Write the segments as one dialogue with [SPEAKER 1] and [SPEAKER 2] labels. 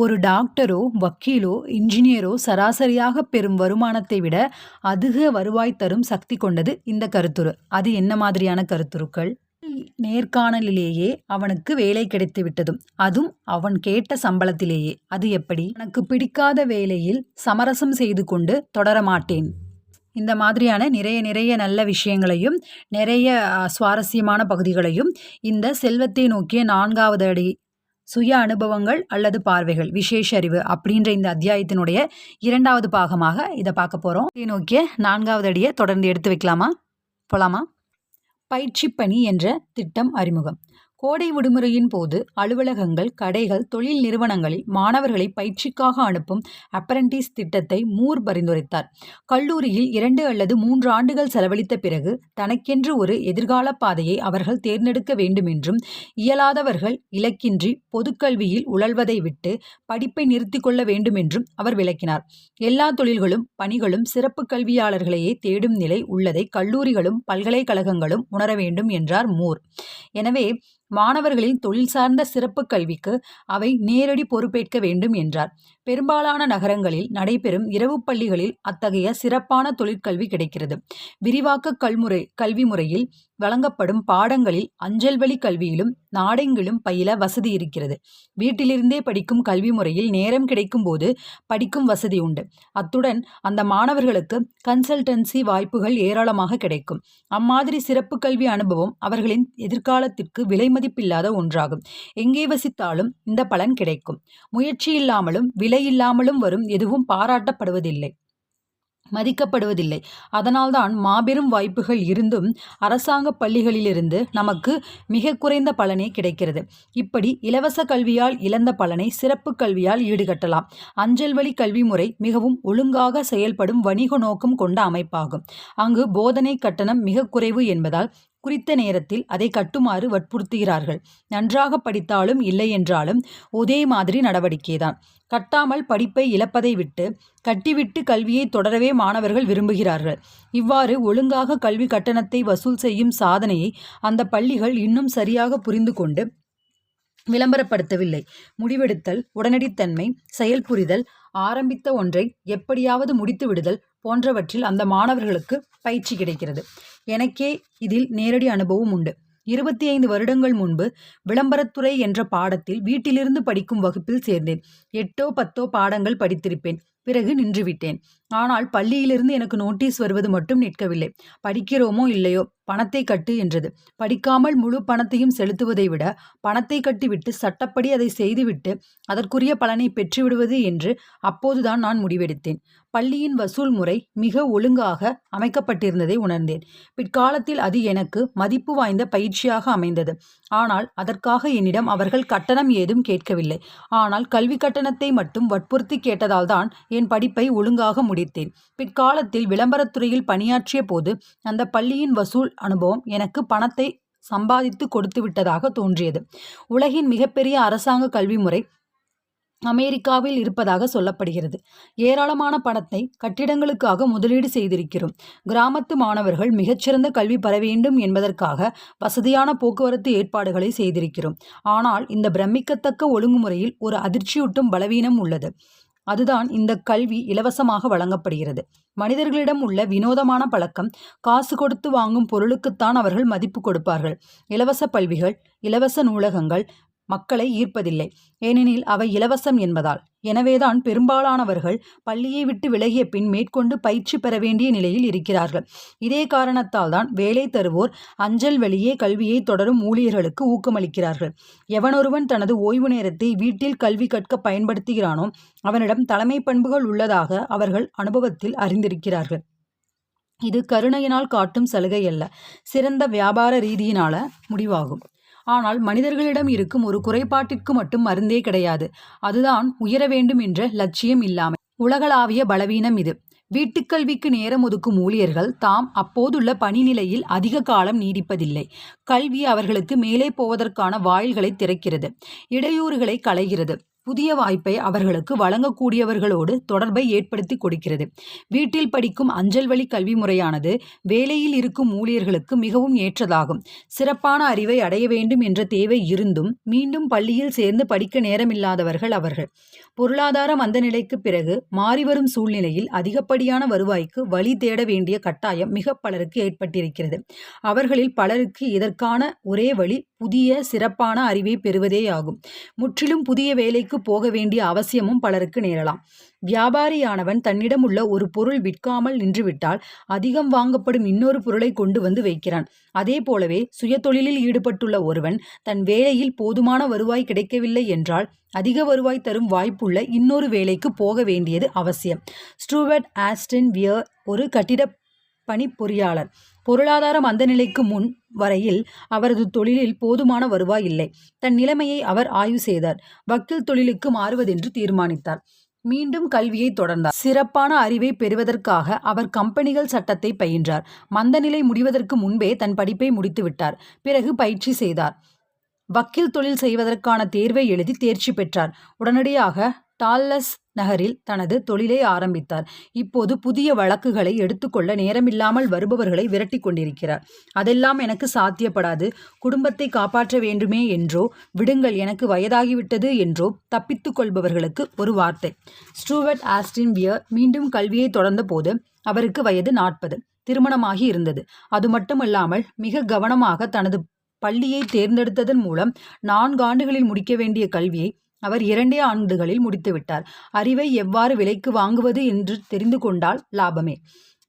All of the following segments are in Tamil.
[SPEAKER 1] ஒரு டாக்டரோ வக்கீலோ இன்ஜினியரோ சராசரியாக பெறும் வருமானத்தை விட அதிக வருவாய் தரும் சக்தி கொண்டது இந்த கருத்துரு அது என்ன மாதிரியான கருத்துருக்கள் நேர்காணலிலேயே அவனுக்கு வேலை கிடைத்து விட்டதும் அதுவும் அவன் கேட்ட சம்பளத்திலேயே அது எப்படி எனக்கு பிடிக்காத வேலையில் சமரசம் செய்து கொண்டு தொடரமாட்டேன் இந்த மாதிரியான நிறைய நிறைய நல்ல விஷயங்களையும் நிறைய சுவாரஸ்யமான பகுதிகளையும் இந்த செல்வத்தை நோக்கிய நான்காவது அடி சுய அனுபவங்கள் அல்லது பார்வைகள் விசேஷ அறிவு அப்படின்ற இந்த அத்தியாயத்தினுடைய இரண்டாவது பாகமாக இதை பார்க்க போகிறோம் இதை நோக்கிய நான்காவது அடியை தொடர்ந்து எடுத்து வைக்கலாமா போலாமா பயிற்சி பணி என்ற திட்டம் அறிமுகம் கோடை விடுமுறையின் போது அலுவலகங்கள் கடைகள் தொழில் நிறுவனங்களில் மாணவர்களை பயிற்சிக்காக அனுப்பும் அப்ரண்டிஸ் திட்டத்தை மூர் பரிந்துரைத்தார் கல்லூரியில் இரண்டு அல்லது மூன்று ஆண்டுகள் செலவழித்த பிறகு தனக்கென்று ஒரு எதிர்கால பாதையை அவர்கள் தேர்ந்தெடுக்க வேண்டும் என்றும் இயலாதவர்கள் இலக்கின்றி பொதுக்கல்வியில் உழல்வதை விட்டு படிப்பை நிறுத்திக் கொள்ள வேண்டும் என்றும் அவர் விளக்கினார் எல்லா தொழில்களும் பணிகளும் சிறப்பு கல்வியாளர்களையே தேடும் நிலை உள்ளதை கல்லூரிகளும் பல்கலைக்கழகங்களும் உணர வேண்டும் என்றார் மூர் எனவே மாணவர்களின் தொழில் சார்ந்த சிறப்பு கல்விக்கு அவை நேரடி பொறுப்பேற்க வேண்டும் என்றார் பெரும்பாலான நகரங்களில் நடைபெறும் இரவு பள்ளிகளில் அத்தகைய சிறப்பான தொழிற்கல்வி கிடைக்கிறது விரிவாக்க கல்முறை கல்வி முறையில் வழங்கப்படும் பாடங்களில் அஞ்சல் வழி கல்வியிலும் நாடெங்கிலும் பயில வசதி இருக்கிறது வீட்டிலிருந்தே படிக்கும் கல்வி முறையில் நேரம் கிடைக்கும் போது படிக்கும் வசதி உண்டு அத்துடன் அந்த மாணவர்களுக்கு கன்சல்டன்சி வாய்ப்புகள் ஏராளமாக கிடைக்கும் அம்மாதிரி சிறப்பு கல்வி அனுபவம் அவர்களின் எதிர்காலத்திற்கு விலை மதிப்பில்லாத ஒன்றாகும் எங்கே வசித்தாலும் இந்த பலன் கிடைக்கும் முயற்சி இல்லாமலும் விலை இல்லாமலும் வரும் எதுவும் பாராட்டப்படுவதில்லை மதிக்கப்படுவதில்லை அதனால்தான் மாபெரும் வாய்ப்புகள் இருந்தும் அரசாங்க பள்ளிகளிலிருந்து நமக்கு மிக குறைந்த பலனே கிடைக்கிறது இப்படி இலவச கல்வியால் இழந்த பலனை சிறப்பு கல்வியால் ஈடுகட்டலாம் அஞ்சல் வழி கல்வி முறை மிகவும் ஒழுங்காக செயல்படும் வணிக நோக்கம் கொண்ட அமைப்பாகும் அங்கு போதனை கட்டணம் மிக குறைவு என்பதால் குறித்த நேரத்தில் அதை கட்டுமாறு வற்புறுத்துகிறார்கள் நன்றாக படித்தாலும் இல்லை என்றாலும் ஒரே மாதிரி நடவடிக்கைதான் கட்டாமல் படிப்பை இழப்பதை விட்டு கட்டிவிட்டு கல்வியை தொடரவே மாணவர்கள் விரும்புகிறார்கள் இவ்வாறு ஒழுங்காக கல்வி கட்டணத்தை வசூல் செய்யும் சாதனையை அந்த பள்ளிகள் இன்னும் சரியாக புரிந்து கொண்டு விளம்பரப்படுத்தவில்லை முடிவெடுத்தல் உடனடித்தன்மை செயல்புரிதல் ஆரம்பித்த ஒன்றை எப்படியாவது முடித்து விடுதல் போன்றவற்றில் அந்த மாணவர்களுக்கு பயிற்சி கிடைக்கிறது எனக்கே இதில் நேரடி அனுபவம் உண்டு இருபத்தி ஐந்து வருடங்கள் முன்பு விளம்பரத்துறை என்ற பாடத்தில் வீட்டிலிருந்து படிக்கும் வகுப்பில் சேர்ந்தேன் எட்டோ பத்தோ பாடங்கள் படித்திருப்பேன் பிறகு நின்றுவிட்டேன் ஆனால் பள்ளியிலிருந்து எனக்கு நோட்டீஸ் வருவது மட்டும் நிற்கவில்லை படிக்கிறோமோ இல்லையோ பணத்தை கட்டு என்றது படிக்காமல் முழு பணத்தையும் செலுத்துவதை விட பணத்தை கட்டிவிட்டு சட்டப்படி அதை செய்துவிட்டு அதற்குரிய பலனை பெற்றுவிடுவது என்று அப்போதுதான் நான் முடிவெடுத்தேன் பள்ளியின் வசூல் முறை மிக ஒழுங்காக அமைக்கப்பட்டிருந்ததை உணர்ந்தேன் பிற்காலத்தில் அது எனக்கு மதிப்பு வாய்ந்த பயிற்சியாக அமைந்தது ஆனால் அதற்காக என்னிடம் அவர்கள் கட்டணம் ஏதும் கேட்கவில்லை ஆனால் கல்வி கட்டணத்தை மட்டும் வற்புறுத்தி கேட்டதால் தான் என் படிப்பை ஒழுங்காக முடி படித்தேன் பிற்காலத்தில் விளம்பரத்துறையில் பணியாற்றிய போது அந்த பள்ளியின் வசூல் அனுபவம் எனக்கு பணத்தை சம்பாதித்து கொடுத்து விட்டதாக தோன்றியது உலகின் மிகப்பெரிய அரசாங்க கல்வி முறை அமெரிக்காவில் இருப்பதாக சொல்லப்படுகிறது ஏராளமான பணத்தை கட்டிடங்களுக்காக முதலீடு செய்திருக்கிறோம் கிராமத்து மாணவர்கள் மிகச்சிறந்த கல்வி பெற வேண்டும் என்பதற்காக வசதியான போக்குவரத்து ஏற்பாடுகளை செய்திருக்கிறோம் ஆனால் இந்த பிரமிக்கத்தக்க ஒழுங்குமுறையில் ஒரு அதிர்ச்சியூட்டும் பலவீனம் உள்ளது அதுதான் இந்த கல்வி இலவசமாக வழங்கப்படுகிறது மனிதர்களிடம் உள்ள வினோதமான பழக்கம் காசு கொடுத்து வாங்கும் பொருளுக்குத்தான் அவர்கள் மதிப்பு கொடுப்பார்கள் இலவச பல்விகள் இலவச நூலகங்கள் மக்களை ஈர்ப்பதில்லை ஏனெனில் அவை இலவசம் என்பதால் எனவேதான் பெரும்பாலானவர்கள் பள்ளியை விட்டு விலகிய பின் மேற்கொண்டு பயிற்சி பெற வேண்டிய நிலையில் இருக்கிறார்கள் இதே காரணத்தால் தான் வேலை தருவோர் அஞ்சல் வழியே கல்வியை தொடரும் ஊழியர்களுக்கு ஊக்கமளிக்கிறார்கள் எவனொருவன் தனது ஓய்வு நேரத்தை வீட்டில் கல்வி கற்க பயன்படுத்துகிறானோ அவனிடம் தலைமை பண்புகள் உள்ளதாக அவர்கள் அனுபவத்தில் அறிந்திருக்கிறார்கள் இது கருணையினால் காட்டும் சலுகை அல்ல சிறந்த வியாபார ரீதியினால முடிவாகும் ஆனால் மனிதர்களிடம் இருக்கும் ஒரு குறைபாட்டிற்கு மட்டும் மருந்தே கிடையாது அதுதான் உயர வேண்டும் என்ற லட்சியம் இல்லாமல் உலகளாவிய பலவீனம் இது வீட்டுக்கல்விக்கு நேரம் ஒதுக்கும் ஊழியர்கள் தாம் அப்போதுள்ள பணிநிலையில் அதிக காலம் நீடிப்பதில்லை கல்வி அவர்களுக்கு மேலே போவதற்கான வாயில்களை திறக்கிறது இடையூறுகளை களைகிறது புதிய வாய்ப்பை அவர்களுக்கு வழங்கக்கூடியவர்களோடு தொடர்பை ஏற்படுத்தி கொடுக்கிறது வீட்டில் படிக்கும் அஞ்சல் வழி கல்வி முறையானது வேலையில் இருக்கும் ஊழியர்களுக்கு மிகவும் ஏற்றதாகும் சிறப்பான அறிவை அடைய வேண்டும் என்ற தேவை இருந்தும் மீண்டும் பள்ளியில் சேர்ந்து படிக்க நேரமில்லாதவர்கள் அவர்கள் பொருளாதார மந்த நிலைக்கு பிறகு மாறிவரும் சூழ்நிலையில் அதிகப்படியான வருவாய்க்கு வழி தேட வேண்டிய கட்டாயம் மிக பலருக்கு ஏற்பட்டிருக்கிறது அவர்களில் பலருக்கு இதற்கான ஒரே வழி புதிய சிறப்பான அறிவை பெறுவதேயாகும் முற்றிலும் புதிய வேலைக்கு சந்தைக்கு போக வேண்டிய அவசியமும் பலருக்கு நேரலாம் வியாபாரியானவன் தன்னிடம் உள்ள ஒரு பொருள் விற்காமல் நின்றுவிட்டால் அதிகம் வாங்கப்படும் இன்னொரு பொருளை கொண்டு வந்து வைக்கிறான் அதே போலவே சுயதொழிலில் ஈடுபட்டுள்ள ஒருவன் தன் வேலையில் போதுமான வருவாய் கிடைக்கவில்லை என்றால் அதிக வருவாய் தரும் வாய்ப்புள்ள இன்னொரு வேலைக்கு போக வேண்டியது அவசியம் ஸ்டூவர்ட் ஆஸ்டன் வியர் ஒரு கட்டிட பணி பொறியாளர் பொருளாதார மந்தநிலைக்கு முன் வரையில் அவரது தொழிலில் போதுமான வருவாய் இல்லை தன் நிலைமையை அவர் ஆய்வு செய்தார் வக்கீல் தொழிலுக்கு மாறுவதென்று தீர்மானித்தார் மீண்டும் கல்வியை தொடர்ந்தார் சிறப்பான அறிவை பெறுவதற்காக அவர் கம்பெனிகள் சட்டத்தை பயின்றார் மந்தநிலை முடிவதற்கு முன்பே தன் படிப்பை முடித்துவிட்டார் பிறகு பயிற்சி செய்தார் வக்கீல் தொழில் செய்வதற்கான தேர்வை எழுதி தேர்ச்சி பெற்றார் உடனடியாக டால்லஸ் நகரில் தனது தொழிலை ஆரம்பித்தார் இப்போது புதிய வழக்குகளை எடுத்துக்கொள்ள நேரமில்லாமல் வருபவர்களை விரட்டி கொண்டிருக்கிறார் அதெல்லாம் எனக்கு சாத்தியப்படாது குடும்பத்தை காப்பாற்ற வேண்டுமே என்றோ விடுங்கள் எனக்கு வயதாகிவிட்டது என்றோ தப்பித்துக் கொள்பவர்களுக்கு ஒரு வார்த்தை ஸ்டூவர்ட் ஆஸ்டின் வியர் மீண்டும் கல்வியை தொடர்ந்த போது அவருக்கு வயது நாற்பது திருமணமாகி இருந்தது அது மட்டுமல்லாமல் மிக கவனமாக தனது பள்ளியை தேர்ந்தெடுத்ததன் மூலம் நான்கு ஆண்டுகளில் முடிக்க வேண்டிய கல்வியை அவர் இரண்டே ஆண்டுகளில் முடித்துவிட்டார் அறிவை எவ்வாறு விலைக்கு வாங்குவது என்று தெரிந்து கொண்டால் லாபமே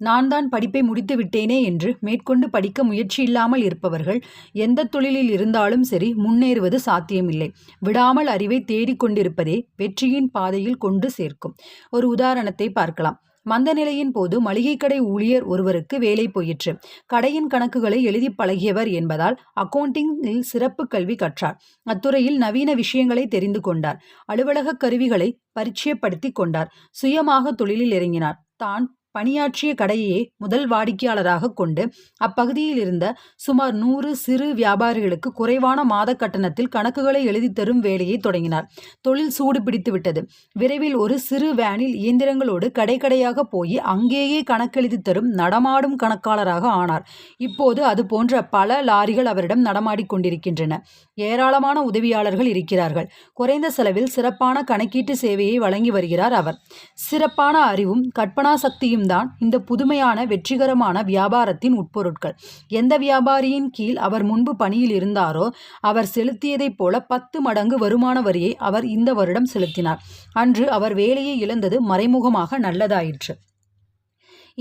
[SPEAKER 1] நான் தான் படிப்பை முடித்து விட்டேனே என்று மேற்கொண்டு படிக்க முயற்சி இல்லாமல் இருப்பவர்கள் எந்த தொழிலில் இருந்தாலும் சரி முன்னேறுவது சாத்தியமில்லை விடாமல் அறிவை தேடிக்கொண்டிருப்பதே வெற்றியின் பாதையில் கொண்டு சேர்க்கும் ஒரு உதாரணத்தை பார்க்கலாம் மந்த நிலையின் போது மளிகை கடை ஊழியர் ஒருவருக்கு வேலை போயிற்று கடையின் கணக்குகளை எழுதி பழகியவர் என்பதால் அக்கவுண்டிங்கில் சிறப்பு கல்வி கற்றார் அத்துறையில் நவீன விஷயங்களை தெரிந்து கொண்டார் அலுவலக கருவிகளை பரிச்சயப்படுத்தி கொண்டார் சுயமாக தொழிலில் இறங்கினார் தான் பணியாற்றிய கடையையே முதல் வாடிக்கையாளராக கொண்டு அப்பகுதியில் இருந்த சுமார் நூறு சிறு வியாபாரிகளுக்கு குறைவான மாத கட்டணத்தில் கணக்குகளை எழுதி தரும் வேலையை தொடங்கினார் தொழில் சூடு பிடித்து விட்டது விரைவில் ஒரு சிறு வேனில் இயந்திரங்களோடு கடை கடையாக போய் அங்கேயே கணக்கெழுதி தரும் நடமாடும் கணக்காளராக ஆனார் இப்போது அது போன்ற பல லாரிகள் அவரிடம் நடமாடிக்கொண்டிருக்கின்றன ஏராளமான உதவியாளர்கள் இருக்கிறார்கள் குறைந்த செலவில் சிறப்பான கணக்கீட்டு சேவையை வழங்கி வருகிறார் அவர் சிறப்பான அறிவும் கற்பனா சக்தியும் தான் இந்த புதுமையான வெற்றிகரமான வியாபாரத்தின் உட்பொருட்கள் எந்த வியாபாரியின் கீழ் அவர் முன்பு பணியில் இருந்தாரோ அவர் செலுத்தியதைப் போல பத்து மடங்கு வருமான வரியை அவர் இந்த வருடம் செலுத்தினார் அன்று அவர் வேலையை இழந்தது மறைமுகமாக நல்லதாயிற்று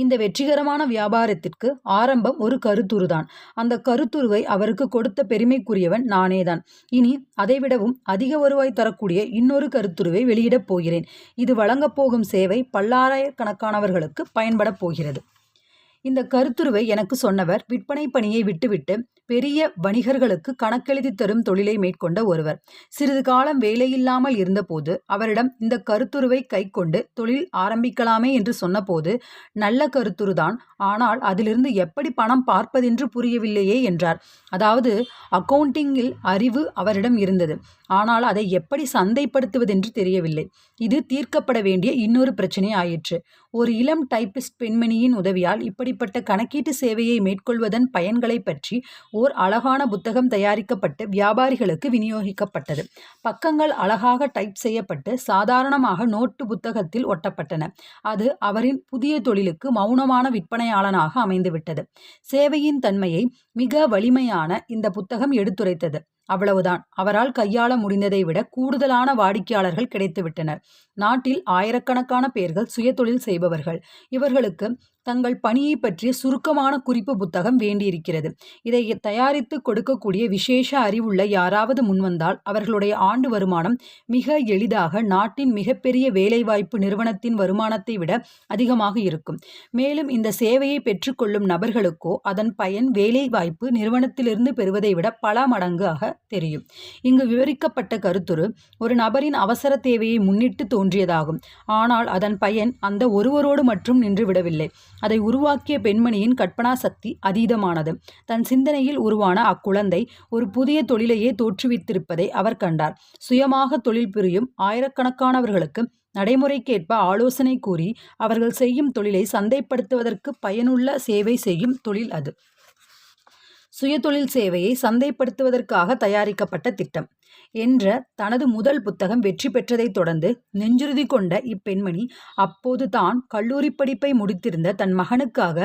[SPEAKER 1] இந்த வெற்றிகரமான வியாபாரத்திற்கு ஆரம்பம் ஒரு கருத்துருதான் அந்த கருத்துருவை அவருக்கு கொடுத்த பெருமைக்குரியவன் நானேதான் இனி அதைவிடவும் அதிக வருவாய் தரக்கூடிய இன்னொரு கருத்துருவை வெளியிடப் போகிறேன் இது வழங்கப் போகும் சேவை பல்லாயிரக்கணக்கானவர்களுக்கு பயன்படப் போகிறது இந்த கருத்துருவை எனக்கு சொன்னவர் விற்பனை பணியை விட்டுவிட்டு பெரிய வணிகர்களுக்கு கணக்கெழுதி தரும் தொழிலை மேற்கொண்ட ஒருவர் சிறிது காலம் வேலையில்லாமல் இருந்தபோது அவரிடம் இந்த கருத்துருவை கைக்கொண்டு தொழில் ஆரம்பிக்கலாமே என்று சொன்னபோது நல்ல கருத்துருதான் ஆனால் அதிலிருந்து எப்படி பணம் பார்ப்பதென்று புரியவில்லையே என்றார் அதாவது அக்கவுண்டிங்கில் அறிவு அவரிடம் இருந்தது ஆனால் அதை எப்படி சந்தைப்படுத்துவதென்று தெரியவில்லை இது தீர்க்கப்பட வேண்டிய இன்னொரு பிரச்சனை ஆயிற்று ஒரு இளம் டைப்பிஸ்ட் பெண்மணியின் உதவியால் இப்படிப்பட்ட கணக்கீட்டு சேவையை மேற்கொள்வதன் பயன்களை பற்றி ஓர் அழகான புத்தகம் தயாரிக்கப்பட்டு வியாபாரிகளுக்கு விநியோகிக்கப்பட்டது பக்கங்கள் அழகாக டைப் செய்யப்பட்டு சாதாரணமாக நோட்டு புத்தகத்தில் ஒட்டப்பட்டன அது அவரின் புதிய தொழிலுக்கு மௌனமான விற்பனையாளனாக அமைந்துவிட்டது சேவையின் தன்மையை மிக வலிமையான இந்த புத்தகம் எடுத்துரைத்தது அவ்வளவுதான் அவரால் கையாள முடிந்ததை விட கூடுதலான வாடிக்கையாளர்கள் கிடைத்துவிட்டனர் நாட்டில் ஆயிரக்கணக்கான பேர்கள் சுயதொழில் செய்பவர்கள் இவர்களுக்கு தங்கள் பணியை பற்றிய சுருக்கமான குறிப்பு புத்தகம் வேண்டியிருக்கிறது இதை தயாரித்து கொடுக்கக்கூடிய விசேஷ அறிவுள்ள யாராவது முன்வந்தால் அவர்களுடைய ஆண்டு வருமானம் மிக எளிதாக நாட்டின் மிகப்பெரிய வேலைவாய்ப்பு நிறுவனத்தின் வருமானத்தை விட அதிகமாக இருக்கும் மேலும் இந்த சேவையை பெற்றுக்கொள்ளும் நபர்களுக்கோ அதன் பயன் வேலைவாய்ப்பு நிறுவனத்திலிருந்து பெறுவதை விட பல மடங்காக தெரியும் இங்கு விவரிக்கப்பட்ட கருத்துரு ஒரு நபரின் அவசர தேவையை முன்னிட்டு தோன்றியதாகும் ஆனால் அதன் பயன் அந்த ஒருவரோடு மற்றும் நின்றுவிடவில்லை அதை உருவாக்கிய பெண்மணியின் கற்பனா சக்தி அதீதமானது தன் சிந்தனையில் உருவான அக்குழந்தை ஒரு புதிய தொழிலையே தோற்றுவித்திருப்பதை அவர் கண்டார் சுயமாக தொழில் புரியும் ஆயிரக்கணக்கானவர்களுக்கு நடைமுறைக்கேற்ப ஆலோசனை கூறி அவர்கள் செய்யும் தொழிலை சந்தைப்படுத்துவதற்கு பயனுள்ள சேவை செய்யும் தொழில் அது சுயதொழில் சேவையை சந்தைப்படுத்துவதற்காக தயாரிக்கப்பட்ட திட்டம் என்ற தனது முதல் புத்தகம் வெற்றி பெற்றதைத் தொடர்ந்து நெஞ்சுறுதி கொண்ட இப்பெண்மணி அப்போது தான் கல்லூரி படிப்பை முடித்திருந்த தன் மகனுக்காக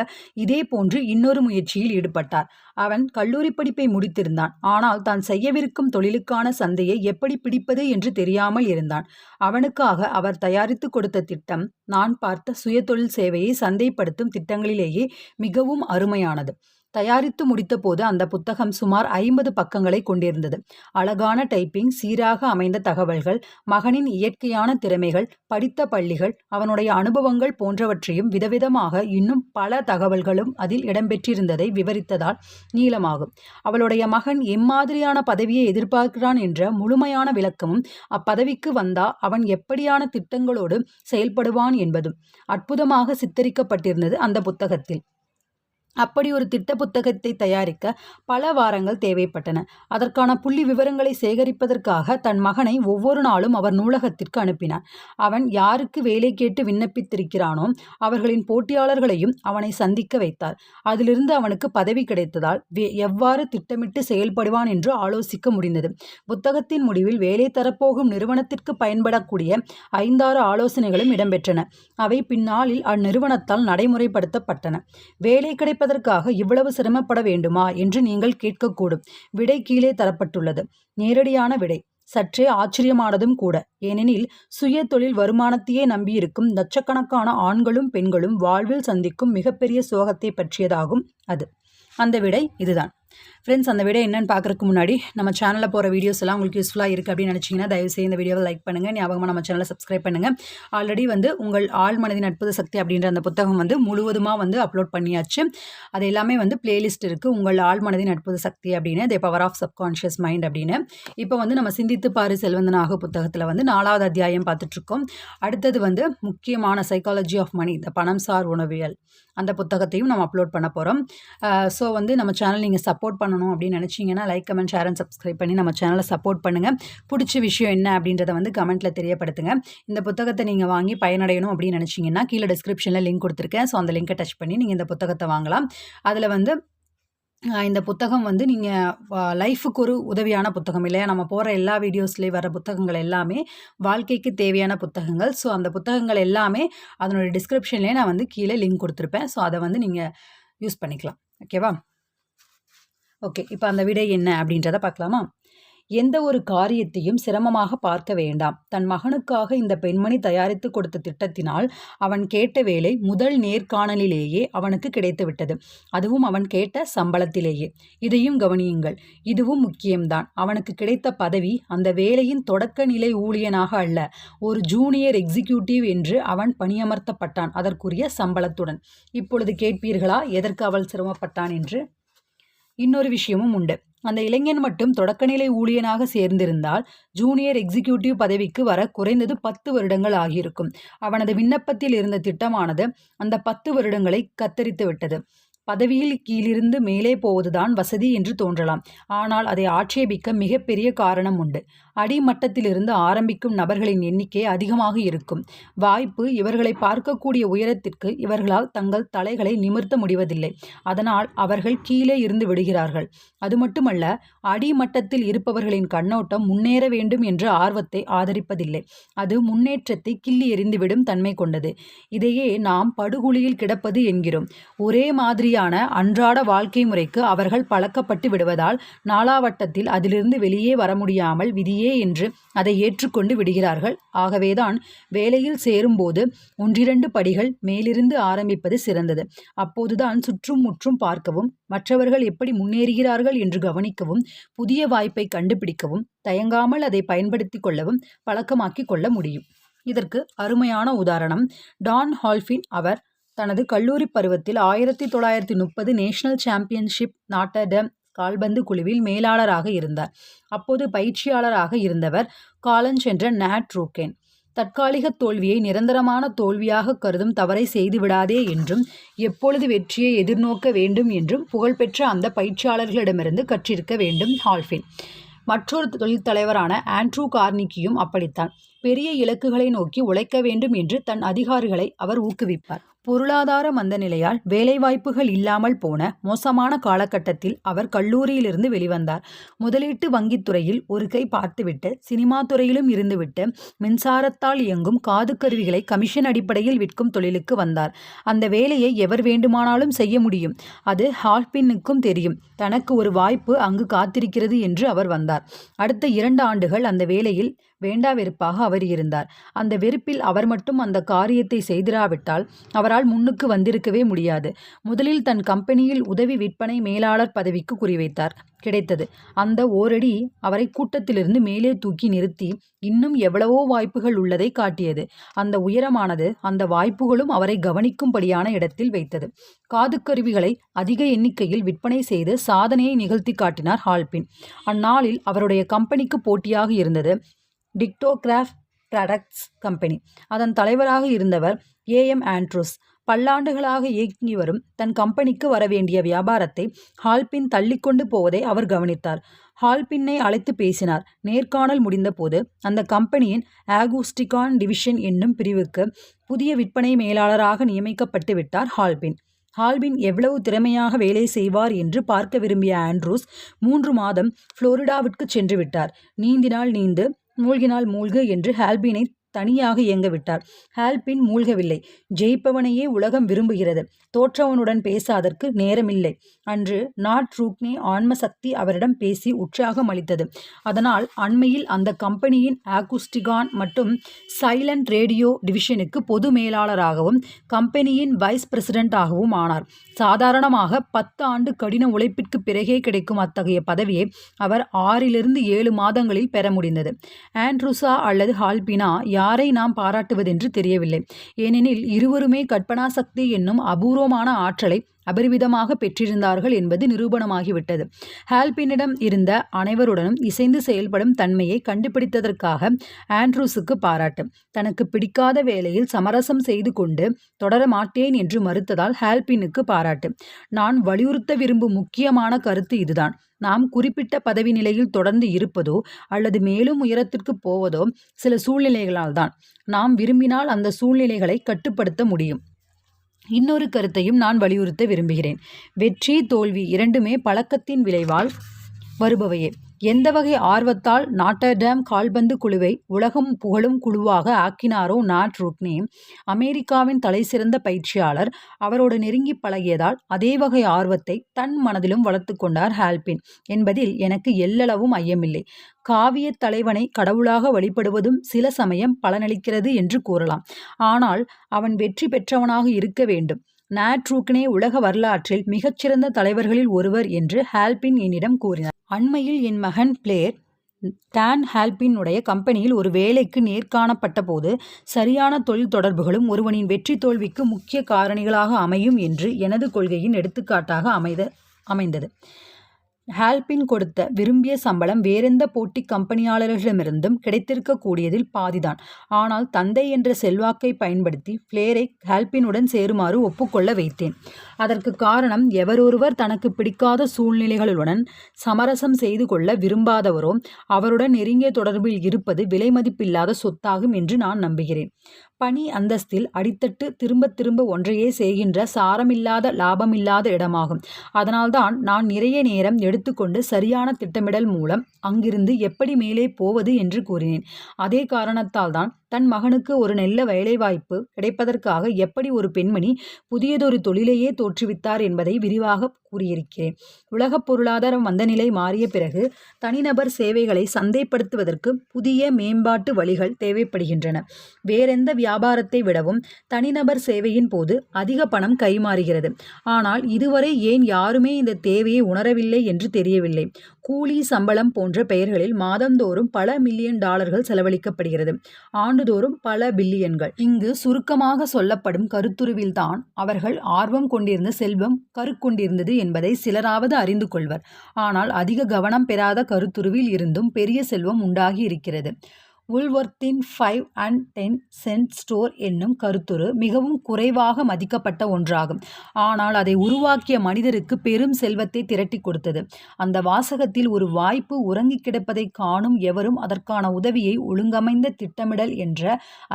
[SPEAKER 1] இதே போன்று இன்னொரு முயற்சியில் ஈடுபட்டார் அவன் கல்லூரி படிப்பை முடித்திருந்தான் ஆனால் தான் செய்யவிருக்கும் தொழிலுக்கான சந்தையை எப்படி பிடிப்பது என்று தெரியாமல் இருந்தான் அவனுக்காக அவர் தயாரித்து கொடுத்த திட்டம் நான் பார்த்த சுயதொழில் சேவையை சந்தைப்படுத்தும் திட்டங்களிலேயே மிகவும் அருமையானது தயாரித்து முடித்தபோது அந்த புத்தகம் சுமார் ஐம்பது பக்கங்களை கொண்டிருந்தது அழகான டைப்பிங் சீராக அமைந்த தகவல்கள் மகனின் இயற்கையான திறமைகள் படித்த பள்ளிகள் அவனுடைய அனுபவங்கள் போன்றவற்றையும் விதவிதமாக இன்னும் பல தகவல்களும் அதில் இடம்பெற்றிருந்ததை விவரித்ததால் நீளமாகும் அவளுடைய மகன் எம்மாதிரியான பதவியை எதிர்பார்க்கிறான் என்ற முழுமையான விளக்கமும் அப்பதவிக்கு வந்தா அவன் எப்படியான திட்டங்களோடு செயல்படுவான் என்பதும் அற்புதமாக சித்தரிக்கப்பட்டிருந்தது அந்த புத்தகத்தில் அப்படி ஒரு திட்ட புத்தகத்தை தயாரிக்க பல வாரங்கள் தேவைப்பட்டன அதற்கான புள்ளி விவரங்களை சேகரிப்பதற்காக தன் மகனை ஒவ்வொரு நாளும் அவர் நூலகத்திற்கு அனுப்பினார் அவன் யாருக்கு வேலை கேட்டு விண்ணப்பித்திருக்கிறானோ அவர்களின் போட்டியாளர்களையும் அவனை சந்திக்க வைத்தார் அதிலிருந்து அவனுக்கு பதவி கிடைத்ததால் எவ்வாறு திட்டமிட்டு செயல்படுவான் என்று ஆலோசிக்க முடிந்தது புத்தகத்தின் முடிவில் வேலை தரப்போகும் நிறுவனத்திற்கு பயன்படக்கூடிய ஐந்தாறு ஆலோசனைகளும் இடம்பெற்றன அவை பின்னாளில் அந்நிறுவனத்தால் நடைமுறைப்படுத்தப்பட்டன வேலை கிடைப்ப கேட்பதற்காக இவ்வளவு சிரமப்பட வேண்டுமா என்று நீங்கள் கேட்கக்கூடும் விடை கீழே தரப்பட்டுள்ளது நேரடியான விடை சற்றே ஆச்சரியமானதும் கூட ஏனெனில் சுய தொழில் வருமானத்தையே நம்பியிருக்கும் லட்சக்கணக்கான ஆண்களும் பெண்களும் வாழ்வில் சந்திக்கும் மிகப்பெரிய சோகத்தை பற்றியதாகும் அது அந்த விடை இதுதான் ஃப்ரெண்ட்ஸ் அந்த வீடியோ என்னென்னு பார்க்குறதுக்கு முன்னாடி நம்ம சேனலில் போகிற வீடியோஸ் எல்லாம் உங்களுக்கு யூஸ்ஃபுல்லாக இருக்குது அப்படின்னு நினச்சிங்கன்னா தயவுசெய்து இந்த வீடியோவை லைக் பண்ணுங்கள் ஞாபகமாக நம்ம சேனலை சப்ஸ்கிரைப் பண்ணுங்கள் ஆல்ரெடி வந்து உங்கள் ஆள் மனதின் நட்பது சக்தி அப்படின்ற அந்த புத்தகம் வந்து முழுவதுமாக வந்து அப்லோட் பண்ணியாச்சு அது எல்லாமே வந்து பிளேலிஸ்ட் இருக்குது உங்கள் ஆள் மனதின் நட்பது சக்தி அப்படின்னு the power of subconscious mind அப்படின்னு இப்போ வந்து நம்ம சிந்தித்து பாரு செல்வந்தனாக புத்தகத்தில் வந்து நாலாவது அத்தியாயம் பார்த்துட்ருக்கோம் அடுத்தது வந்து முக்கியமான சைக்காலஜி ஆஃப் மணி இந்த பணம் சார் உணவியல் அந்த புத்தகத்தையும் நம்ம அப்லோட் பண்ண போகிறோம் ஸோ வந்து நம்ம சேனல் நீங்கள் சப்போர்ட் பண்ண பண்ணணும் அப்படின்னு நினச்சிங்கன்னா like comment share and subscribe பண்ணி நம்ம சேனலை சப்போர்ட் பண்ணுங்கள் பிடிச்ச விஷயம் என்ன அப்படின்றத வந்து கமெண்ட்டில் தெரியப்படுத்துங்க இந்த புத்தகத்தை நீங்கள் வாங்கி பயனடையணும் அப்படின்னு நினச்சிங்கன்னா கீழே டிஸ்கிரிப்ஷனில் லிங்க் கொடுத்துருக்கேன் ஸோ அந்த லிங்கை டச் பண்ணி நீங்கள் இந்த புத்தகத்தை வாங்கலாம் அதில் வந்து இந்த புத்தகம் வந்து நீங்கள் லைஃபுக்கு ஒரு உதவியான புத்தகம் இல்லையா நம்ம போகிற எல்லா வீடியோஸ்லேயும் வர புத்தகங்கள் எல்லாமே வாழ்க்கைக்கு தேவையான புத்தகங்கள் ஸோ அந்த புத்தகங்கள் எல்லாமே அதனோட டிஸ்கிரிப்ஷன்லேயே நான் வந்து கீழே லிங்க் கொடுத்துருப்பேன் ஸோ அதை வந்து நீங்கள் யூஸ் பண்ணிக்கலாம் ஓகேவா ஓகே இப்போ அந்த விடை என்ன அப்படின்றத பார்க்கலாமா எந்த ஒரு காரியத்தையும் சிரமமாக பார்க்க வேண்டாம் தன் மகனுக்காக இந்த பெண்மணி தயாரித்து கொடுத்த திட்டத்தினால் அவன் கேட்ட வேலை முதல் நேர்காணலிலேயே அவனுக்கு கிடைத்துவிட்டது அதுவும் அவன் கேட்ட சம்பளத்திலேயே இதையும் கவனியுங்கள் இதுவும் முக்கியம்தான் அவனுக்கு கிடைத்த பதவி அந்த வேலையின் தொடக்க நிலை ஊழியனாக அல்ல ஒரு ஜூனியர் எக்ஸிக்யூட்டிவ் என்று அவன் பணியமர்த்தப்பட்டான் அதற்குரிய சம்பளத்துடன் இப்பொழுது கேட்பீர்களா எதற்கு அவள் சிரமப்பட்டான் என்று இன்னொரு விஷயமும் உண்டு அந்த இளைஞன் மட்டும் தொடக்கநிலை ஊழியனாக சேர்ந்திருந்தால் ஜூனியர் எக்ஸிக்யூட்டிவ் பதவிக்கு வர குறைந்தது பத்து வருடங்கள் ஆகியிருக்கும் அவனது விண்ணப்பத்தில் இருந்த திட்டமானது அந்த பத்து வருடங்களை கத்தரித்து விட்டது பதவியில் கீழிருந்து மேலே போவதுதான் வசதி என்று தோன்றலாம் ஆனால் அதை ஆட்சேபிக்க மிகப்பெரிய காரணம் உண்டு அடிமட்டத்திலிருந்து ஆரம்பிக்கும் நபர்களின் எண்ணிக்கை அதிகமாக இருக்கும் வாய்ப்பு இவர்களை பார்க்கக்கூடிய உயரத்திற்கு இவர்களால் தங்கள் தலைகளை நிமிர்த்த முடிவதில்லை அதனால் அவர்கள் கீழே இருந்து விடுகிறார்கள் அது மட்டுமல்ல அடிமட்டத்தில் இருப்பவர்களின் கண்ணோட்டம் முன்னேற வேண்டும் என்ற ஆர்வத்தை ஆதரிப்பதில்லை அது முன்னேற்றத்தை கிள்ளி எறிந்துவிடும் தன்மை கொண்டது இதையே நாம் படுகுழியில் கிடப்பது என்கிறோம் ஒரே மாதிரியான அன்றாட வாழ்க்கை முறைக்கு அவர்கள் பழக்கப்பட்டு விடுவதால் நாளாவட்டத்தில் அதிலிருந்து வெளியே வர முடியாமல் விதியே உண்மையே என்று அதை ஏற்றுக்கொண்டு விடுகிறார்கள் ஆகவேதான் வேலையில் சேரும்போது ஒன்றிரண்டு படிகள் மேலிருந்து ஆரம்பிப்பது சிறந்தது அப்போதுதான் சுற்றும் முற்றும் பார்க்கவும் மற்றவர்கள் எப்படி முன்னேறுகிறார்கள் என்று கவனிக்கவும் புதிய வாய்ப்பை கண்டுபிடிக்கவும் தயங்காமல் அதை பயன்படுத்தி கொள்ளவும் பழக்கமாக்கி கொள்ள முடியும் இதற்கு அருமையான உதாரணம் டான் ஹால்ஃபின் அவர் தனது கல்லூரி பருவத்தில் ஆயிரத்தி தொள்ளாயிரத்தி முப்பது நேஷனல் சாம்பியன்ஷிப் நாட்டட கால்பந்து குழுவில் மேலாளராக இருந்தார் அப்போது பயிற்சியாளராக இருந்தவர் காலன்ஸ் என்ற நேட் ரூக்கேன் தற்காலிக தோல்வியை நிரந்தரமான தோல்வியாக கருதும் தவறை செய்துவிடாதே என்றும் எப்பொழுது வெற்றியை எதிர்நோக்க வேண்டும் என்றும் புகழ்பெற்ற அந்த பயிற்சியாளர்களிடமிருந்து கற்றிருக்க வேண்டும் ஹால்ஃபின் மற்றொரு தொழில் தலைவரான ஆண்ட்ரூ கார்னிக்கியும் அப்படித்தான் பெரிய இலக்குகளை நோக்கி உழைக்க வேண்டும் என்று தன் அதிகாரிகளை அவர் ஊக்குவிப்பார் பொருளாதார மந்த நிலையால் வேலைவாய்ப்புகள் இல்லாமல் போன மோசமான காலகட்டத்தில் அவர் கல்லூரியிலிருந்து வெளிவந்தார் முதலீட்டு வங்கித்துறையில் ஒரு கை பார்த்துவிட்டு சினிமா துறையிலும் இருந்துவிட்டு மின்சாரத்தால் இயங்கும் காது கருவிகளை கமிஷன் அடிப்படையில் விற்கும் தொழிலுக்கு வந்தார் அந்த வேலையை எவர் வேண்டுமானாலும் செய்ய முடியும் அது ஹால்பின்னுக்கும் தெரியும் தனக்கு ஒரு வாய்ப்பு அங்கு காத்திருக்கிறது என்று அவர் வந்தார் அடுத்த இரண்டு ஆண்டுகள் அந்த வேலையில் வேண்டா வெறுப்பாக அவர் இருந்தார் அந்த வெறுப்பில் அவர் மட்டும் அந்த காரியத்தை செய்திராவிட்டால் அவரால் முன்னுக்கு வந்திருக்கவே முடியாது முதலில் தன் கம்பெனியில் உதவி விற்பனை மேலாளர் பதவிக்கு குறிவைத்தார் கிடைத்தது அந்த ஓரடி அவரை கூட்டத்திலிருந்து மேலே தூக்கி நிறுத்தி இன்னும் எவ்வளவோ வாய்ப்புகள் உள்ளதை காட்டியது அந்த உயரமானது அந்த வாய்ப்புகளும் அவரை கவனிக்கும்படியான இடத்தில் வைத்தது காதுக்கருவிகளை அதிக எண்ணிக்கையில் விற்பனை செய்து சாதனையை நிகழ்த்தி காட்டினார் ஹால்பின் அந்நாளில் அவருடைய கம்பெனிக்கு போட்டியாக இருந்தது டிக்டோகிராஃப் ப்ராடக்ட்ஸ் கம்பெனி அதன் தலைவராக இருந்தவர் ஏஎம் ஆண்ட்ரூஸ் பல்லாண்டுகளாக இயங்கி வரும் தன் கம்பெனிக்கு வரவேண்டிய வியாபாரத்தை ஹால்பின் தள்ளிக்கொண்டு போவதை அவர் கவனித்தார் ஹால்பின்னை அழைத்து பேசினார் நேர்காணல் முடிந்தபோது அந்த கம்பெனியின் ஆகூஸ்டிகான் டிவிஷன் என்னும் பிரிவுக்கு புதிய விற்பனை மேலாளராக நியமிக்கப்பட்டு விட்டார் ஹால்பின் ஹால்பின் எவ்வளவு திறமையாக வேலை செய்வார் என்று பார்க்க விரும்பிய ஆண்ட்ரூஸ் மூன்று மாதம் புளோரிடாவிற்கு சென்று விட்டார் நீந்தினால் நீந்து மூழ்கினால் மூழ்கு என்று ஹால்பீனை தனியாக இயங்க விட்டார் ஹால்பின் மூழ்கவில்லை ஜெயிப்பவனையே உலகம் விரும்புகிறது தோற்றவனுடன் பேசாதற்கு நேரமில்லை அன்று நாட் ரூக்னே ஆன்மசக்தி அவரிடம் பேசி உற்சாகம் அளித்தது அதனால் அண்மையில் அந்த கம்பெனியின் ஆகுஸ்டிகான் மற்றும் சைலண்ட் ரேடியோ டிவிஷனுக்கு பொது மேலாளராகவும் கம்பெனியின் வைஸ் பிரசிடென்டாகவும் ஆனார் சாதாரணமாக பத்து ஆண்டு கடின உழைப்பிற்கு பிறகே கிடைக்கும் அத்தகைய பதவியை அவர் ஆறிலிருந்து ஏழு மாதங்களில் பெற முடிந்தது ஆண்ட்ரூசா அல்லது ஹால்பினா யாரை நாம் பாராட்டுவதென்று தெரியவில்லை ஏனெனில் இருவருமே கற்பனாசக்தி என்னும் அபூர்வமான ஆற்றலை அபரிவிதமாக பெற்றிருந்தார்கள் என்பது நிரூபணமாகிவிட்டது ஹால்பினிடம் இருந்த அனைவருடனும் இசைந்து செயல்படும் தன்மையை கண்டுபிடித்ததற்காக ஆண்ட்ரூஸுக்கு பாராட்டு தனக்கு பிடிக்காத வேலையில் சமரசம் செய்து கொண்டு தொடர மாட்டேன் என்று மறுத்ததால் ஹால்பினுக்கு பாராட்டு நான் வலியுறுத்த விரும்பும் முக்கியமான கருத்து இதுதான் நாம் குறிப்பிட்ட பதவி நிலையில் தொடர்ந்து இருப்பதோ அல்லது மேலும் உயரத்திற்கு போவதோ சில சூழ்நிலைகளால் தான் நாம் விரும்பினால் அந்த சூழ்நிலைகளை கட்டுப்படுத்த முடியும் இன்னொரு கருத்தையும் நான் வலியுறுத்த விரும்புகிறேன் வெற்றி தோல்வி இரண்டுமே பழக்கத்தின் விளைவால் வருபவையே எந்த வகை ஆர்வத்தால் நாட்டர்டேம் கால்பந்து குழுவை உலகம் புகழும் குழுவாக ஆக்கினாரோ நாட் ருக்னே அமெரிக்காவின் தலைசிறந்த பயிற்சியாளர் அவரோடு நெருங்கி பழகியதால் அதே வகை ஆர்வத்தை தன் மனதிலும் வளர்த்து கொண்டார் ஹால்பின் என்பதில் எனக்கு எல்லளவும் ஐயமில்லை காவிய தலைவனை கடவுளாக வழிபடுவதும் சில சமயம் பலனளிக்கிறது என்று கூறலாம் ஆனால் அவன் வெற்றி பெற்றவனாக இருக்க வேண்டும் நாட்ரூக்னே உலக வரலாற்றில் மிகச்சிறந்த தலைவர்களில் ஒருவர் என்று ஹால்பின் என்னிடம் கூறினார் அண்மையில் என் மகன் பிளேர் டான் ஹால்பின் உடைய கம்பெனியில் ஒரு வேலைக்கு நேர்காணப்பட்ட போது சரியான தொழில் தொடர்புகளும் ஒருவனின் வெற்றி தோல்விக்கு முக்கிய காரணிகளாக அமையும் என்று எனது கொள்கையின் எடுத்துக்காட்டாக அமைத அமைந்தது ஹால்பின் கொடுத்த விரும்பிய சம்பளம் வேறெந்த போட்டி கம்பெனியாளர்களிடமிருந்தும் கிடைத்திருக்கக்கூடியதில் பாதிதான் ஆனால் தந்தை என்ற செல்வாக்கை பயன்படுத்தி ஃப்ளேரை ஹால்பினுடன் சேருமாறு ஒப்புக்கொள்ள வைத்தேன் அதற்கு காரணம் எவரொருவர் தனக்கு பிடிக்காத சூழ்நிலைகளுடன் சமரசம் செய்து கொள்ள விரும்பாதவரோ அவருடன் நெருங்கிய தொடர்பில் இருப்பது மதிப்பில்லாத சொத்தாகும் என்று நான் நம்புகிறேன் பணி அந்தஸ்தில் அடித்தட்டு திரும்ப திரும்ப ஒன்றையே செய்கின்ற சாரமில்லாத லாபமில்லாத இடமாகும் அதனால்தான் நான் நிறைய நேரம் எடுத்துக்கொண்டு சரியான திட்டமிடல் மூலம் அங்கிருந்து எப்படி மேலே போவது என்று கூறினேன் அதே காரணத்தால் தான் தன் மகனுக்கு ஒரு நல்ல வேலைவாய்ப்பு கிடைப்பதற்காக எப்படி ஒரு பெண்மணி புதியதொரு தொழிலையே தோற்றுவித்தார் என்பதை விரிவாக கூறியிருக்கிறேன் உலக பொருளாதாரம் வந்த நிலை மாறிய பிறகு தனிநபர் சேவைகளை சந்தைப்படுத்துவதற்கு புதிய மேம்பாட்டு வழிகள் தேவைப்படுகின்றன வேறெந்த வியாபாரத்தை விடவும் தனிநபர் சேவையின் போது அதிக பணம் கைமாறுகிறது ஆனால் இதுவரை ஏன் யாருமே இந்த தேவையை உணரவில்லை என்று தெரியவில்லை கூலி சம்பளம் போன்ற பெயர்களில் மாதந்தோறும் பல மில்லியன் டாலர்கள் செலவழிக்கப்படுகிறது ஆண்டு ஆண்டுதோறும் பல பில்லியன்கள் இங்கு சுருக்கமாக சொல்லப்படும் கருத்துருவில் தான் அவர்கள் ஆர்வம் கொண்டிருந்த செல்வம் கருக்கொண்டிருந்தது என்பதை சிலராவது அறிந்து கொள்வர் ஆனால் அதிக கவனம் பெறாத கருத்துருவில் இருந்தும் பெரிய செல்வம் உண்டாகி இருக்கிறது உல்வொர்த்தின் five and ten cent store என்னும் கருத்துரு மிகவும் குறைவாக மதிக்கப்பட்ட ஒன்றாகும் ஆனால் அதை உருவாக்கிய மனிதருக்கு பெரும் செல்வத்தை திரட்டி கொடுத்தது அந்த வாசகத்தில் ஒரு வாய்ப்பு உறங்கி கிடப்பதை காணும் எவரும் அதற்கான உதவியை ஒழுங்கமைந்த திட்டமிடல் என்ற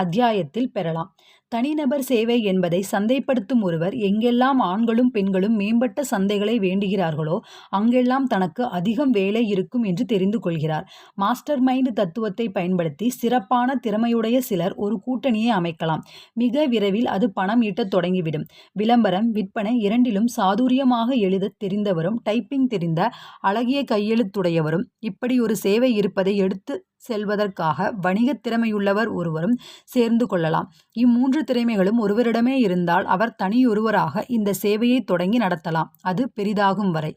[SPEAKER 1] அத்தியாயத்தில் பெறலாம் தனிநபர் சேவை என்பதை சந்தைப்படுத்தும் ஒருவர் எங்கெல்லாம் ஆண்களும் பெண்களும் மேம்பட்ட சந்தைகளை வேண்டுகிறார்களோ அங்கெல்லாம் தனக்கு அதிகம் வேலை இருக்கும் என்று தெரிந்து கொள்கிறார் மாஸ்டர் மைண்ட் தத்துவத்தை பயன்படுத்தி சிறப்பான திறமையுடைய சிலர் ஒரு கூட்டணியை அமைக்கலாம் மிக விரைவில் அது பணம் ஈட்டத் தொடங்கிவிடும் விளம்பரம் விற்பனை இரண்டிலும் சாதுரியமாக எழுத தெரிந்தவரும் டைப்பிங் தெரிந்த அழகிய கையெழுத்துடையவரும் இப்படி ஒரு சேவை இருப்பதை எடுத்து செல்வதற்காக வணிக திறமையுள்ளவர் ஒருவரும் சேர்ந்து கொள்ளலாம் இம்மூன்று திறமைகளும் ஒருவரிடமே இருந்தால் அவர் தனியொருவராக இந்த சேவையை தொடங்கி நடத்தலாம் அது பெரிதாகும் வரை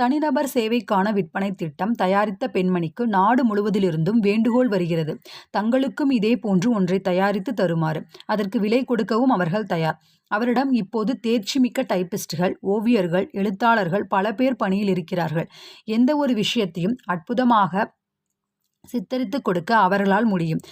[SPEAKER 1] தனிநபர் சேவைக்கான விற்பனை திட்டம் தயாரித்த பெண்மணிக்கு நாடு முழுவதிலிருந்தும் வேண்டுகோள் வருகிறது தங்களுக்கும் இதே போன்று ஒன்றை தயாரித்து தருமாறு அதற்கு விலை கொடுக்கவும் அவர்கள் தயார் அவரிடம் இப்போது தேர்ச்சி மிக்க டைப்பிஸ்டுகள் ஓவியர்கள் எழுத்தாளர்கள் பல பேர் பணியில் இருக்கிறார்கள் எந்த ஒரு விஷயத்தையும் அற்புதமாக சித்தரித்து கொடுக்க அவர்களால் முடியும்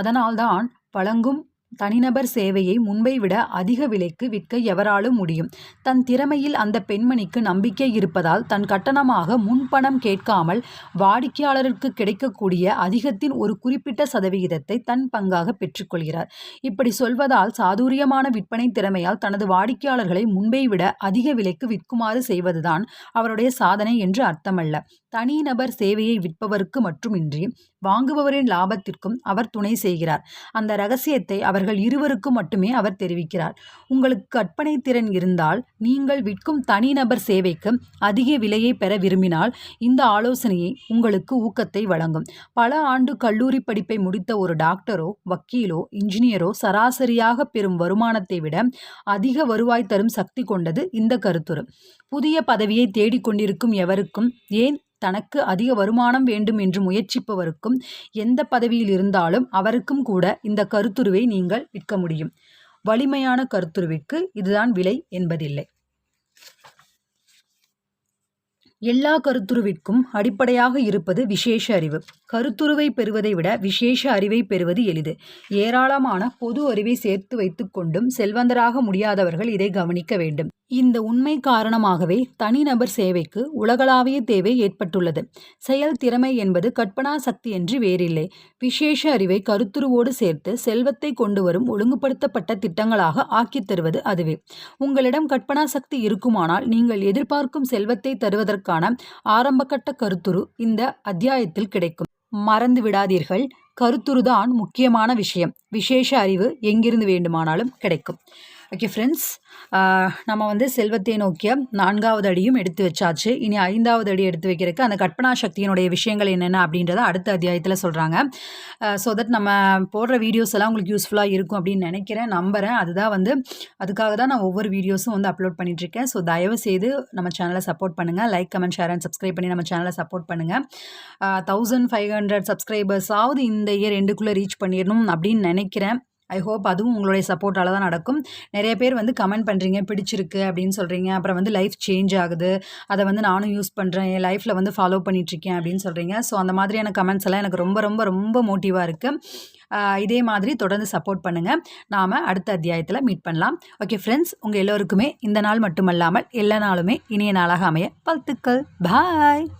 [SPEAKER 1] அதனால்தான் பழங்கும் தனிநபர் சேவையை முன்பை விட அதிக விலைக்கு விற்க எவராலும் முடியும் தன் திறமையில் அந்த பெண்மணிக்கு நம்பிக்கை இருப்பதால் தன் கட்டணமாக முன்பணம் கேட்காமல் வாடிக்கையாளருக்கு கிடைக்கக்கூடிய அதிகத்தின் ஒரு குறிப்பிட்ட சதவிகிதத்தை தன் பங்காக பெற்றுக்கொள்கிறார் இப்படி சொல்வதால் சாதுரியமான விற்பனை திறமையால் தனது வாடிக்கையாளர்களை முன்பை விட அதிக விலைக்கு விற்குமாறு செய்வதுதான் அவருடைய சாதனை என்று அர்த்தமல்ல தனிநபர் சேவையை விற்பவருக்கு மட்டுமின்றி வாங்குபவரின் லாபத்திற்கும் அவர் துணை செய்கிறார் அந்த ரகசியத்தை அவர் அவர்கள் இருவருக்கும் மட்டுமே அவர் தெரிவிக்கிறார் உங்களுக்கு கற்பனை திறன் இருந்தால் நீங்கள் விற்கும் தனிநபர் சேவைக்கு அதிக விலையை பெற விரும்பினால் இந்த ஆலோசனையை உங்களுக்கு ஊக்கத்தை வழங்கும் பல ஆண்டு கல்லூரி படிப்பை முடித்த ஒரு டாக்டரோ வக்கீலோ இன்ஜினியரோ சராசரியாக பெறும் வருமானத்தை விட அதிக வருவாய் தரும் சக்தி கொண்டது இந்த கருத்துரு புதிய பதவியை தேடிக்கொண்டிருக்கும் எவருக்கும் ஏன் தனக்கு அதிக வருமானம் வேண்டும் என்று முயற்சிப்பவருக்கும் எந்த பதவியில் இருந்தாலும் அவருக்கும் கூட இந்த கருத்துருவை நீங்கள் விற்க முடியும் வலிமையான கருத்துருவிற்கு இதுதான் விலை என்பதில்லை எல்லா கருத்துருவிற்கும் அடிப்படையாக இருப்பது விசேஷ அறிவு கருத்துருவை பெறுவதை விட விசேஷ அறிவை பெறுவது எளிது ஏராளமான பொது அறிவை சேர்த்து வைத்துக்கொண்டும் செல்வந்தராக முடியாதவர்கள் இதை கவனிக்க வேண்டும் இந்த உண்மை காரணமாகவே தனிநபர் சேவைக்கு உலகளாவிய தேவை ஏற்பட்டுள்ளது செயல் திறமை என்பது கற்பனா சக்தி என்று வேறில்லை விசேஷ அறிவை கருத்துருவோடு சேர்த்து செல்வத்தை கொண்டு வரும் ஒழுங்குபடுத்தப்பட்ட திட்டங்களாக ஆக்கித் தருவது அதுவே உங்களிடம் கற்பனா சக்தி இருக்குமானால் நீங்கள் எதிர்பார்க்கும் செல்வத்தை தருவதற்கான ஆரம்பகட்ட கருத்துரு இந்த அத்தியாயத்தில் கிடைக்கும் மறந்து விடாதீர்கள் கருத்துருதான் முக்கியமான விஷயம் விசேஷ அறிவு எங்கிருந்து வேண்டுமானாலும் கிடைக்கும் ஓகே ஃப்ரெண்ட்ஸ் நம்ம வந்து செல்வத்தை நோக்கிய நான்காவது அடியும் எடுத்து வச்சாச்சு இனி ஐந்தாவது அடி எடுத்து வைக்கிறதுக்கு அந்த கற்பனா சக்தியினுடைய விஷயங்கள் என்னென்ன அப்படின்றத அடுத்த அத்தியாயத்தில் சொல்கிறாங்க ஸோ தட் நம்ம போடுற வீடியோஸ் எல்லாம் உங்களுக்கு யூஸ்ஃபுல்லாக இருக்கும் அப்படின்னு நினைக்கிறேன் நம்புகிறேன் அதுதான் வந்து அதுக்காக தான் நான் ஒவ்வொரு வீடியோஸும் வந்து அப்லோட் பண்ணிகிட்ருக்கேன் ஸோ தயவு செய்து நம்ம சேனலை சப்போர்ட் பண்ணுங்கள் like comment share and subscribe பண்ணி நம்ம சேனலை சப்போர்ட் பண்ணுங்கள் தௌசண்ட் ஃபைவ் ஹண்ட்ரட் சப்ஸ்கிரைபர்ஸாவது இந்த இயர் ரெண்டுக்குள்ளே ரீச் பண்ணிடணும் அப்படின்னு நினைக்கிறேன் ஐ ஹோப் அதுவும் உங்களுடைய சப்போர்ட்டால் தான் நடக்கும் நிறைய பேர் வந்து கமெண்ட் பண்ணுறீங்க பிடிச்சிருக்கு அப்படின்னு சொல்கிறீங்க அப்புறம் வந்து லைஃப் சேஞ்ச் ஆகுது அதை வந்து நானும் யூஸ் பண்ணுறேன் என் லைஃப்பில் வந்து ஃபாலோ பண்ணிகிட்ருக்கேன் அப்படின்னு சொல்கிறீங்க ஸோ அந்த மாதிரியான கமெண்ட்ஸ் எல்லாம் எனக்கு ரொம்ப ரொம்ப ரொம்ப மோட்டிவாக இருக்குது இதே மாதிரி தொடர்ந்து சப்போர்ட் பண்ணுங்கள் நாம் அடுத்த அத்தியாயத்தில் மீட் பண்ணலாம் ஓகே ஃப்ரெண்ட்ஸ் உங்கள் எல்லோருக்குமே இந்த நாள் மட்டுமல்லாமல் எல்லா நாளுமே இனிய நாளாக அமைய வாழ்த்துக்கள் பாய்